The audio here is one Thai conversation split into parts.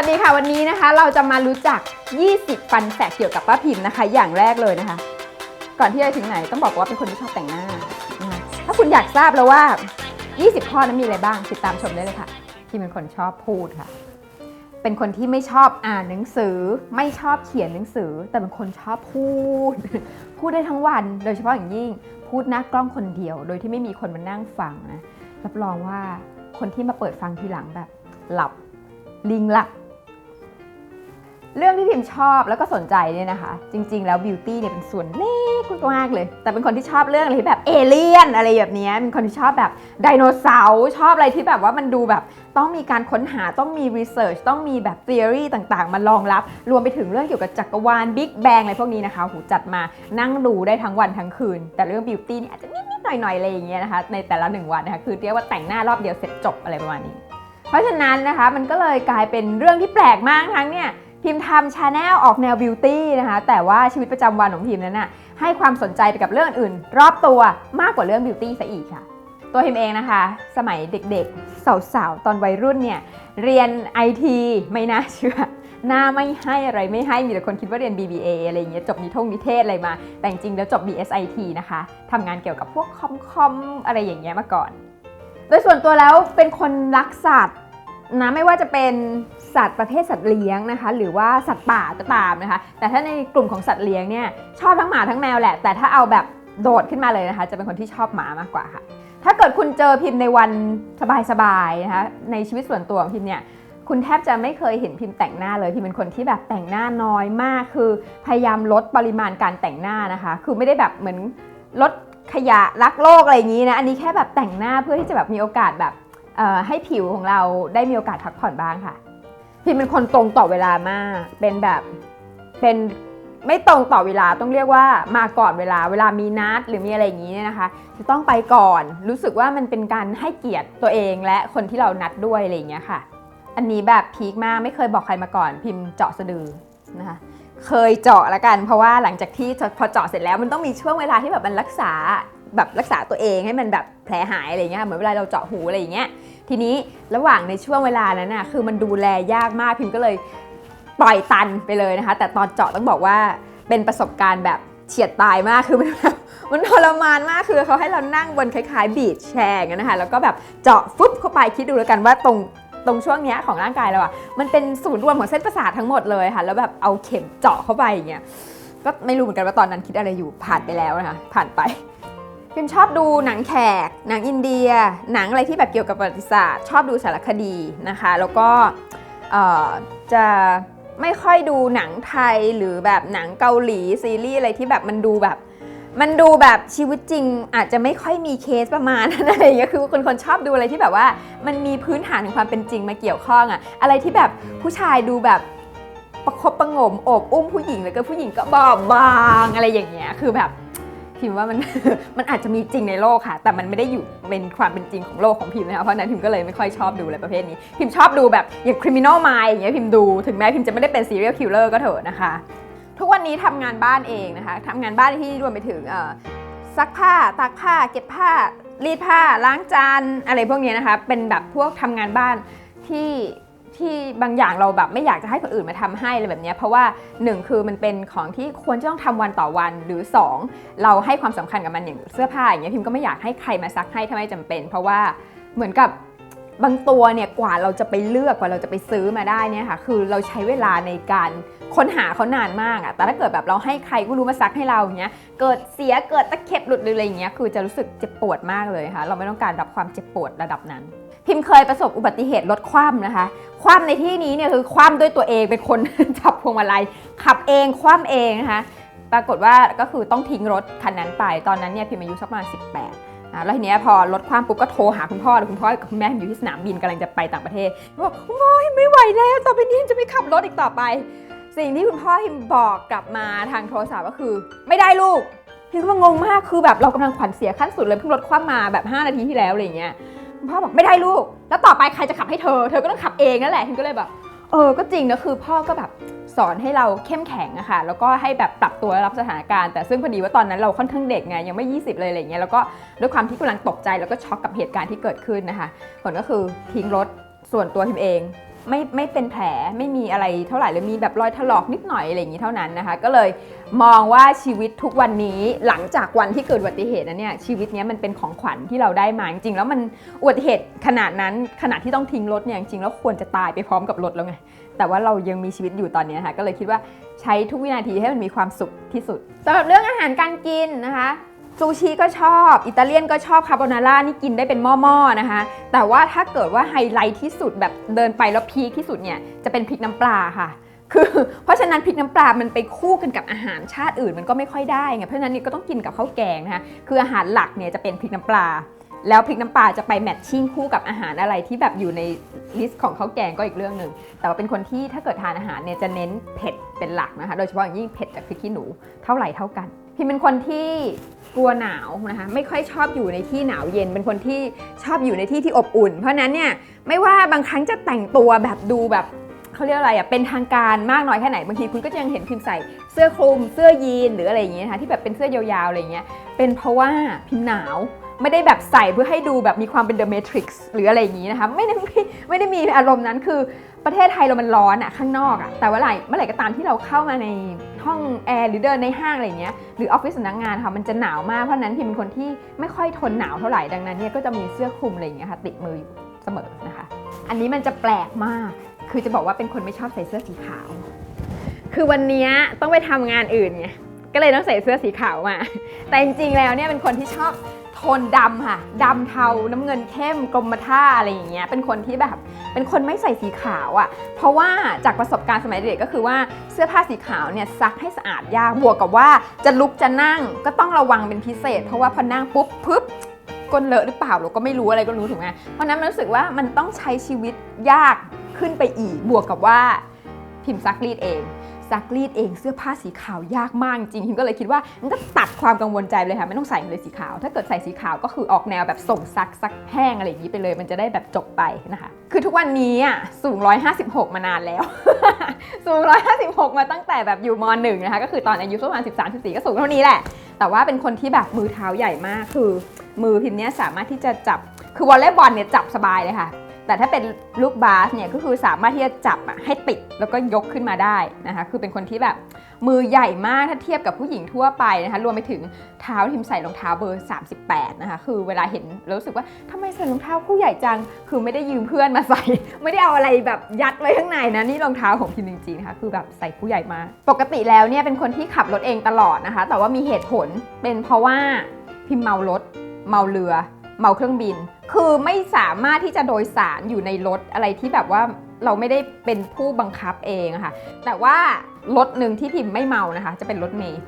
วัสดีค่ะวันนี้นะคะ เราจะมารู้จัก 20 ฟันแฝกเกี่ยวกับป้าพิมพ์นะคะ อย่างแรกเลยนะคะ ก่อนที่จะถึงไหนต้องบอกว่าเป็นคนที่ชอบแต่งหน้านะถ้าคุณอยากทราบแล้วว่า 20 ข้อนั้นมีอะไรบ้างติดตามชมได้เลยค่ะพิมเป็นคนชอบพูดค่ะ เป็นคนที่ไม่ชอบอ่านหนังสือ ไม่ชอบเขียนหนังสือ แต่เป็นคนชอบพูด พูดได้ทั้งวัน โดยเฉพาะอย่างยิ่ง พูดหน้ากล้องคนเดียว โดยที่ไม่มีคนมานั่งฟังนะรับรองว่าคนที่มาเปิดฟังทีหลังแบบ หลับลิงหลับ เรื่องที่พิมชอบแล้วก็สนใจเนี่ยนะคะ จริง ๆ แล้วบิวตี้เนี่ยเป็นส่วนเล็กมากเลย แต่เป็นคนที่ชอบเรื่องอะไรที่แบบเอเลี่ยนอะไรแบบนี้เป็นคนที่ชอบแบบไดโนเสาร์ชอบอะไรที่แบบว่ามันดูแบบต้องมีการค้นหาต้องมีรีเสิร์ชต้องมีแบบทฤษฎีต่างๆ มารองรับ รวมไปถึงเรื่องเกี่ยวกับจักรวาลบิ๊กแบงอะไรพวกนี้นะคะหูจัดมานั่งดูได้ทั้งวันทั้งคืน แต่เรื่องบิวตี้เนี่ยอาจจะนิดๆหน่อยๆอะไรอย่างเงี้ยนะคะในแต่ละหนึ่งวันนะคะคือเรียกว่าแต่งหน้ารอบเดียวเสร็จจบอะไรประมาณนี้ เพราะฉะนั้นนะคะมันก็เลยกลายเป็นเรื่องที่แปลกมากทั้งเนี่ย พิมพ์ทำชาแนลออกแนวบิวตี้นะคะแต่ว่าชีวิตประจำวันของพิมพ์นั้นน่ะให้ความสนใจไปกับเรื่องอื่น รอบตัวมากกว่าเรื่องบิวตี้ซะอีกค่ะ ตัวพิมเองนะคะ สมัยเด็กๆ สาวๆ ตอนวัยรุ่นเนี่ยเรียนไอทีไม่น่าเชื่อหน้าไม่ให้อะไรไม่ให้มีแต่คนคิดว่าเรียน BBA อะไรเงี้ยจบนิทงนิเทศอะไรมา แต่จริงแล้วจบ BSIT นะคะทำงานเกี่ยวกับพวกคอมคอมอะไรอย่างเงี้ยมาก่อน โดยส่วนตัวแล้วเป็นคนรักสัตว์ นะไม่ว่าจะเป็นสัตว์ประเภทสัตว์เลี้ยงนะคะ หรือว่าสัตว์ป่าก็ตามนะคะ แต่ถ้าในกลุ่มของสัตว์เลี้ยงเนี่ยชอบทั้งหมาทั้งแมวแหละ แต่ถ้าเอาแบบโดดขึ้นมาเลยนะคะ จะเป็นคนที่ชอบหมามากกว่าค่ะ ถ้าเกิดคุณเจอพิมพ์ในวันสบายๆนะคะในชีวิตส่วนตัวของพิมพ์เนี่ยคุณแทบจะไม่เคยเห็นพิมพ์แต่งหน้าเลยพิมพ์เป็นคนที่แบบแต่งหน้าน้อยมาก คือพยายามลดปริมาณการแต่งหน้านะคะ คือไม่ได้แบบเหมือนลดขยะรักโลกอะไรอย่างนี้นะอันนี้แค่แบบแต่งหน้าเพื่อที่จะแบบมีโอกาสแบบ ให้ผิวของเราได้มีโอกาสพักผ่อนบ้างค่ะ พิมเป็นคนตรงต่อเวลามาก เป็นแบบเป็นไม่ตรงต่อเวลาต้องเรียกว่ามาก่อนเวลาเวลามีนัดหรือมีอะไรอย่างนี้เนี่ยนะคะ จะต้องไปก่อนรู้สึกว่ามันเป็นการให้เกียรติตัวเองและคนที่เรานัดด้วยอะไรอย่างเงี้ยค่ะ อันนี้แบบพีคมากไม่เคยบอกใครมาก่อน พิมพ์เจาะสะดือนะคะเคยเจาะละกัน เพราะว่าหลังจากที่พอเจาะเสร็จแล้วมันต้องมีช่วงเวลาที่แบบมันรักษา แบบรักษาตัวเองให้มันแบบแผลหายอะไรเงี้ยเหมือนเวลาเราเจาะหูอะไรอย่างเงี้ยทีนี้ระหว่างในช่วงเวลานั้นน่ะคือมันดูแลยากมากพิมก็เลยปล่อยตันไปเลยนะคะ แต่ตอนเจาะต้องบอกว่าเป็นประสบการณ์แบบเฉียดตายมากคือมันมันทรมานมากคือเขาให้เรานั่งบนคล้ายๆ บีชแชร์อย่างนั้นนะคะแล้วก็แบบเจาะฟึบเข้าไปคิดดูแล้วกันว่าตรงตรงช่วงเนี้ยของร่างกายเราอะมันเป็นศูนย์รวมของเส้นประสาททั้งหมดเลยค่ะ แล้วแบบเอาเข็มเจาะเข้าไปอย่างเงี้ยก็ไม่รู้เหมือนกันว่าตอนนั้นคิดอะไรอยู่ผ่านไปแล้วนะคะผ่านไป พิมชอบดูหนังแขก หนังอินเดีย หนังอะไรที่แบบเกี่ยวกับประวัติศาสตร์ ชอบดูสารคดีนะคะ แล้วก็จะไม่ค่อยดูหนังไทยหรือแบบหนังเกาหลีซีรีส์อะไรที่แบบมันดูแบบ มันดูแบบชีวิตจริง อาจจะไม่ค่อยมีเคสประมาณนั้นอะไรอย่างเงี้ยคือคนคนชอบดูอะไรที่แบบว่า มันมีพื้นฐานของความเป็นจริงมาเกี่ยวข้องอะอะไรที่แบบผู้ชายดูแบบประคบประงมโอบอุ้มผู้หญิงแล้วก็ผู้หญิงก็บอบบางอะไรอย่างเงี้ยคือแบบ พิมว่ามัน มันอาจจะมีจริงในโลกค่ะ แต่มันไม่ได้อยู่เป็นความเป็นจริงของโลกของพิมนะคะเพราะฉะนั้นพิมก็เลยไม่ค่อยชอบดูอะไรประเภทนี้ พิมชอบดูแบบอย่าง criminal mind อย่างเงี้ยพิมดูถึงแม้พิมจะไม่ได้เป็น serial killer ก็เถอะนะคะ ทุกวันนี้ทำงานบ้านเองนะคะทำงานบ้านที่รวมไปถึงเอ่อซักผ้าตากผ้า เก็บผ้ารีดผ้าล้างจานอะไรพวกเนี้ยนะคะเป็นแบบพวกทำงานบ้านที่ ที่บางอย่างเราแบบไม่อยากจะให้คนอื่นมาทำให้อะไรแบบนี้เพราะว่าหนึ่งคือมันเป็นของที่ควรจะต้องทำวันต่อวันหรือสองเราให้ความสำคัญกับมันอย่างเสื้อผ้าอย่างเงี้ยพิมก็ไม่อยากให้ใครมาซักให้ถ้าไม่จำเป็น เพราะว่าเหมือนกับ บางตัวเนี่ยกว่าเราจะไปเลือกกว่าเราจะไปซื้อมาได้เนี่ยค่ะคือเราใช้เวลาในการค้นหาเขานานมากอะแต่ถ้าเกิดแบบเราให้ใครก็รู้มาซักให้เราอย่างเงี้ยเกิดเสียเกิดตะเข็บหลุดหรืออะไรอย่างเงี้ยคือจะรู้สึกเจ็บปวดมากเลยค่ะ เราไม่ต้องการรับความเจ็บปวดระดับนั้น พิมเคยประสบอุบัติเหตุรถคว่ำนะคะ คว่ำในที่นี้เนี่ยคือคว่ำด้วยตัวเองเป็นคนจับพวงมาลัยขับเองคว่ำเองนะคะปรากฏว่าก็คือต้องทิ้งรถคันนั้นไป ตอนนั้นเนี่ยพิมอายุสักประมาณ18 แล้วทีเนี้ยพอรถคว่ำปุ๊บก็โทรหาคุณพ่อแล้วคุณพ่อกับคุณแม่อยู่ที่สนามบินกำลังจะไปต่างประเทศบอกคุณพ่อไม่ไหวแล้วต่อไปนี้จะไม่ขับรถอีกต่อไป สิ่งที่คุณพ่อพิมบอกกลับมาทางโทรศัพท์ก็คือ ไม่ได้ลูกพิมก็งงมากคือแบบเรากำลังขวัญเสียขั้นสุดเลยเพิ่งรถคว่ำมาแบบ 5 นาทีที่แล้วอะไรเงี้ยคุณพ่อบอกไม่ได้ลูก แล้วต่อไปใครจะขับให้เธอ เธอก็ต้องขับเองนั่นแหละพิมก็เลยแบบเออก็จริงนะคือพ่อก็แบบ สอนให้เราเข้มแข็งอะค่ะแล้วก็ให้แบบปรับตัวรับสถานการณ์แต่ซึ่งพอดีว่าตอนนั้นเราค่อนข้างเด็กไงยังไม่ 20 เลยอะไรเงี้ยแล้วก็ด้วยความที่กำลังตกใจแล้วก็ช็อกกับเหตุการณ์ที่เกิดขึ้นนะคะผลก็คือทิ้งรถส่วนตัวพิมเอง ไม่ไม่เป็นแผลไม่มีอะไรเท่าไหร่เลยมีแบบรอยถลอกนิดหน่อยอะไรอย่างนี้เท่านั้นนะคะ ก็เลยมองว่าชีวิตทุกวันนี้หลังจากวันที่เกิดอุบัติเหตุนะเนี่ยชีวิตเนี้ยมันเป็นของขวัญที่เราได้มาจริงๆแล้วมันอุบัติเหตุขนาดนั้นขนาดที่ต้องทิ้งรถเนี่ยจริงๆแล้วควรจะตายไปพร้อมกับรถแล้วไงแต่ว่าเรายังมีชีวิตอยู่ตอนนี้ค่ะก็เลยคิดว่าใช้ทุกวินาทีให้มันมีความสุขที่สุดสำหรับเรื่องอาหารการกินนะคะ ซูชิก็ชอบ อิตาเลียนก็ชอบคาโบนาร่านี่กินได้เป็นหม้อๆนะคะ แต่ว่าถ้าเกิดว่าไฮไลท์ที่สุดแบบเดินไปแล้วพีคที่สุดเนี่ยจะเป็นพริกน้ำปลาค่ะ คือเพราะฉะนั้นพริกน้ำปลา มันไปคู่กันกับอาหารชาติอื่นมันก็ไม่ค่อยได้ไงเพราะฉะนั้นนี่ก็ต้องกินกับข้าวแกงนะคะคืออาหารหลักเนี่ยจะเป็นพริกน้ำปลา แล้วพริกน้ำปลาจะไปแมทชิ่งคู่กับอาหารอะไรที่แบบอยู่ในลิสต์ของข้าวแกงก็อีกเรื่องหนึ่งแต่ว่าเป็นคนที่ถ้าเกิดทานอาหารเนี่ยจะเน้นเผ็ดเป็นหลักนะคะ โดยเฉพาะอย่างยิ่งเผ็ดจากพริกขี้หนูเท่าไหร่เท่ากัน พิมเป็นคนที่กลัวหนาวนะคะไม่ค่อยชอบอยู่ในที่หนาวเย็น เป็นคนที่ชอบอยู่ในที่ที่อบอุ่น เพราะนั้นเนี่ยไม่ว่าบางครั้งจะแต่งตัวแบบดูแบบเขาเรียกอะไรอะเป็นทางการมากน้อยแค่ไหนบางทีคุณก็จะยังเห็นพิมใส่เสื้อคลุมเสื้อยีนหรืออะไรอย่างเงี้ยนะคะที่แบบเป็นเสื้อยาวๆอะไรเงี้ยเป็นเพราะว่าพิมหนาวไม่ได้แบบใส่เพื่อให้ดูแบบมีความเป็น The Matrix หรืออะไรอย่างนี้นะคะไม่ได้ไม่ไม่ได้มีอารมณ์นั้นคือประเทศไทยเรามันร้อนอะข้างนอกอะแต่ว่าไหร่เมื่อไหร่ก็ตามที่เราเข้ามาใน ห้องแอร์หรือเดินในห้างอะไรอย่างเงี้ยหรือออฟฟิศสำนักงานค่ะมันจะหนาวมากเพราะฉะนั้นพิมเป็นคนที่ไม่ค่อยทนหนาวเท่าไหร่ดังนั้นเนี่ยก็จะมีเสื้อคลุมอะไรอย่างเงี้ยค่ะติดมืออยู่เสมอนะคะ อันนี้มันจะแปลกมาก คือจะบอกว่าเป็นคนไม่ชอบใส่เสื้อสีขาว คือวันเนี้ยต้องไปทำงานอื่นไงก็เลยต้องใส่เสื้อสีขาวมาแต่จริงๆแล้วเนี่ยเป็นคนที่ชอบ โทนดำค่ะดำเทาน้ำเงินเข้มกรมท่าอะไรอย่างเงี้ยเป็นคนที่แบบเป็นคนไม่ใส่สีขาวอะ่ะ เพราะว่าจากประสบการณ์สมัยเด็กก็คือว่าเสื้อผ้าสีขาวเนี่ยซักให้สะอาดยากบวกกับว่าจะลุกจะนั่งก็ต้องระวังเป็นพิเศษ เพราะว่าพอนั่งปุ๊บปึ๊บก้นเลอะหรือเปล่าเราก็ไม่รู้อะไรก็รู้ถูกไหมเพราะนั้นมันรู้สึกว่ามันต้องใช้ชีวิตยากขึ้นไปอีกบวกกับว่าพิมพ์ซักรีดเอง ซักรีดเองเสื้อผ้าสีขาวยากมากจริงพิมก็เลยคิดว่ามันก็ตัดความกังวลใจเลยค่ะไม่ต้องใส่เลยสีขาว ถ้าเกิดใส่สีขาวก็คือออกแนวแบบส่งซักซักแห้งอะไรอย่างนี้ไปเลย มันจะได้แบบจบไปนะคะ คือทุกวันนี้อะสูง 156 มานานแล้ว สูง 156 มาตั้งแต่แบบอยู่มหนึ่งนะคะก็คือตอนอายุประมาณ 13 14 ก็สูงเท่านี้แหละ แต่ว่าเป็นคนที่แบบมือเท้าใหญ่มากคือ มือพิมพ์เนี้ยสามารถที่จะจับคือวอลเลย์บอลเนี่ยจับสบายเลยค่ะ แต่ถ้าเป็นลูกบาสเนี่ยก็คือสามารถที่จะจับอะให้ติดแล้วก็ยกขึ้นมาได้นะคะ คือเป็นคนที่แบบมือใหญ่มากถ้าเทียบกับผู้หญิงทั่วไปนะคะรวมไปถึงเท้าทิมใส่รองเท้าเบอร์ 38 นะคะ คือเวลาเห็นแล้วรู้สึกว่าทำไมใส่รองเท้าคู่ใหญ่จัง คือไม่ได้ยืมเพื่อนมาใส่ ไม่ได้เอาอะไรแบบยัดไว้ข้างในนะนี่รองเท้าของพิมจริงๆนะคะคือแบบใส่คู่ใหญ่มากปกติแล้วเนี่ยเป็นคนที่ขับรถเองตลอดนะคะ แต่ว่ามีเหตุผลเป็นเพราะว่าพิมเมารถเมาเรือ เมาเครื่องบิน คือไม่สามารถที่จะโดยสารอยู่ในรถอะไรที่แบบว่าเราไม่ได้เป็นผู้บังคับเองอะค่ะ แต่ว่ารถหนึ่งที่พิมพ์ไม่เมานะคะ จะเป็นรถเมย์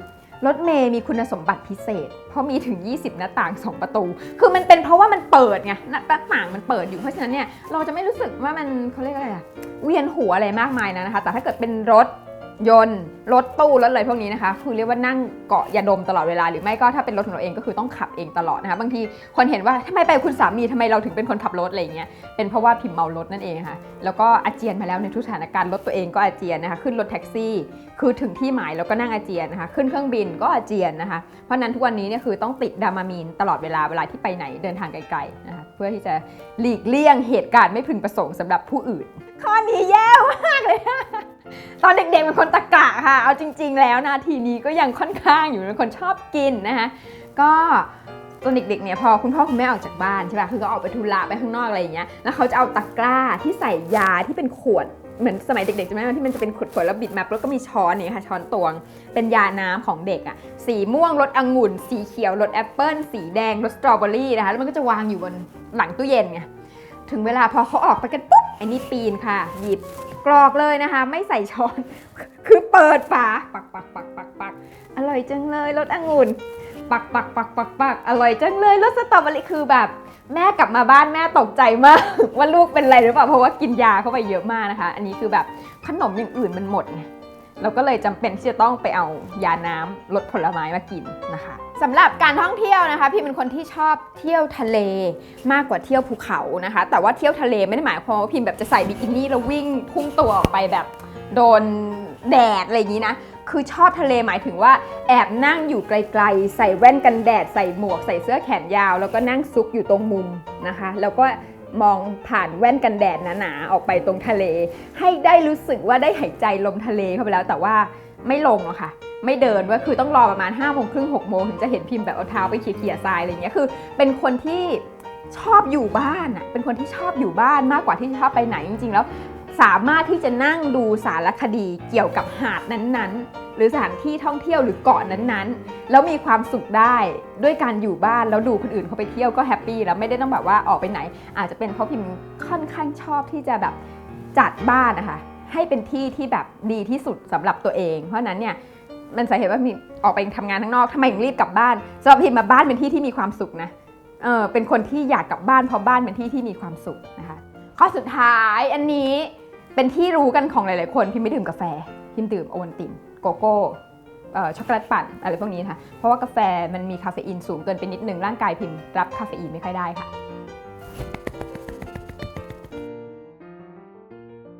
รถเมย์มีคุณสมบัติพิเศษ เพราะมีถึง 20 หน้าต่าง 2 ประตู คือมันเป็นเพราะว่ามันเปิดไงหน้าต่างมันเปิดอยู่เพราะฉะนั้นเนี่ยเราจะไม่รู้สึกว่ามันเขาเรียกอะไรอะเวียนหัวอะไรมากมายนะนะคะ แต่ถ้าเกิดเป็นรถ ยนต์รถตู้รถอะไรพวกนี้นะคะ คือเรียกว่านั่งเกาะยาดมตลอดเวลาหรือไม่ก็ถ้าเป็นรถของเราเองก็คือต้องขับเองตลอดนะคะบางทีคนเห็นว่าทำไมไปคุณสามีทำไมเราถึงเป็นคนขับรถอะไรอย่างเงี้ยเป็นเพราะว่าพิมพ์เมารถนั่นเองค่ะแล้วก็อาเจียนมาแล้วในทุกสถานการณ์รถตัวเองก็อาเจียนนะคะขึ้นรถแท็กซี่ คือถึงที่หมายแล้วก็นั่งอาเจียนนะคะขึ้นเครื่องบินก็อาเจียนนะคะเพราะนั้นทุกวันนี้เนี่ยคือต้องติดดามามีนตลอดเวลาเวลาที่ไปไหนเดินทางไกลๆนะคะเพื่อที่จะหลีกเลี่ยงเหตุการณ์ไม่พึงประสงค์สำหรับผู้อื่น ข้อนี้แย่มากเลย ตอนเด็กๆเป็นคนตะกะค่ะ เอาจริง ๆ แล้วนาทีนี้ก็ยังค่อนข้างอยู่เป็นคนชอบกินนะคะ ก็ตอนเด็กๆเนี่ยพอคุณพ่อคุณแม่ออกจากบ้านใช่ป่ะ คือเขาออกไปธุระไปข้างนอกอะไรอย่างเงี้ย แล้วเขาจะเอาตะกร้าที่ใส่ยาที่เป็นขวดเหมือนสมัยเด็กๆจำได้ไหมที่มันจะเป็นขวดๆแล้วบิดมาแล้วก็มีช้อนนี่ค่ะช้อนตวง เป็นยาน้ำของเด็กอะสีม่วงรสองุ่น สีเขียวรสแอปเปิ้ลสีแดงรสสตรอเบอรี่นะคะแล้วมันก็จะวางอยู่บนหลังตู้เย็นไงถึงเวลาพอเขาออกไปกันปุ๊บไอ้นี่ปีนค่ะ หยิบ กรอกเลยนะคะ ไม่ใส่ช้อน คือเปิดฝาปักปักปักปักปักอร่อยจังเลยรสองุ่นปักปักปักปักปักอร่อยจังเลยรสสตรอเบอรี่คือแบบ แม่กลับมาบ้านแม่ตกใจมาก ว่าลูกเป็นอะไรหรือเปล่าเพราะว่ากินยาเข้าไปเยอะมากนะคะ อันนี้คือแบบขนมอย่างอื่นมันหมดไงเราก็เลยจำเป็นที่จะต้องไปเอายาน้ำลดผลไม้มากินนะคะ สำหรับการท่องเที่ยวนะคะ พี่เป็นคนที่ชอบเที่ยวทะเลมากกว่าเที่ยวภูเขานะคะ แต่ว่าเที่ยวทะเลไม่ได้หมายความว่าพิมแบบจะใส่บิกินี่แล้ววิ่งพุ่งตัวออกไปแบบโดนแดดอะไรอย่างนี้นะคือชอบทะเลหมายถึงว่าแอบนั่งอยู่ไกลๆ ใส่แว่นกันแดด ใส่หมวกใส่เสื้อแขนยาว แล้วก็นั่งซุกอยู่ตรงมุมนะคะ แล้วก็มองผ่านแว่นกันแดดหนาๆออกไปตรงทะเล ให้ได้รู้สึกว่าได้หายใจลมทะเลเข้าไปแล้วแต่ว่าไม่ลงอะค่ะ ไม่เดินว่าคือต้องรอประมาณ5้าโมงครึ่งหกโมงถึงจะเห็นพิมพ์แบบเอาเท้าไปเขี่ยๆทรายอะไรเงี้ยคือ เป็นคนที่ชอบอยู่บ้านอะเป็นคนที่ชอบอยู่บ้านมากกว่าที่จะชอบไปไหนจริงๆ แล้วสามารถที่จะนั่งดูสารคดีเกี่ยวกับหาดนั้นๆ หรือสถานที่ท่องเที่ยวหรือเกาะนั้นๆ แล้วมีความสุขได้ด้วยการอยู่บ้านแล้วดูคนอื่นเขาไปเที่ยวก็แฮปปี้แล้วไม่ได้ต้องแบบว่าออกไปไหน อาจจะเป็นเพราะพิมค่อนข้างชอบที่จะแบบจัดบ้านนะคะให้เป็นที่ที่แบบดีที่สุดสำหรับตัวเอง เพราะนั้นเนี่ย มันสาเหตุว่าพิมออกไปทำงานข้างนอกทำไมถึงรีบกลับบ้านสำหรับพิมมาบ้านเป็นที่ที่มีความสุขนะเออเป็นคนที่อยากกลับบ้านเพราะบ้านเป็นที่ที่มีความสุขนะคะ ข้อสุดท้ายอันนี้เป็นที่รู้กันของหลาย ๆ คนพิมไม่ดื่มกาแฟ พิมดื่มโอวัลตินโกโก้ช็อกโกแลตปั่นอะไรพวกนี้นะคะเพราะว่ากาแฟมันมีคาเฟอีนสูงเกินไปนิดนึงร่างกายพิมรับคาเฟอีนไม่ค่อยได้ค่ะ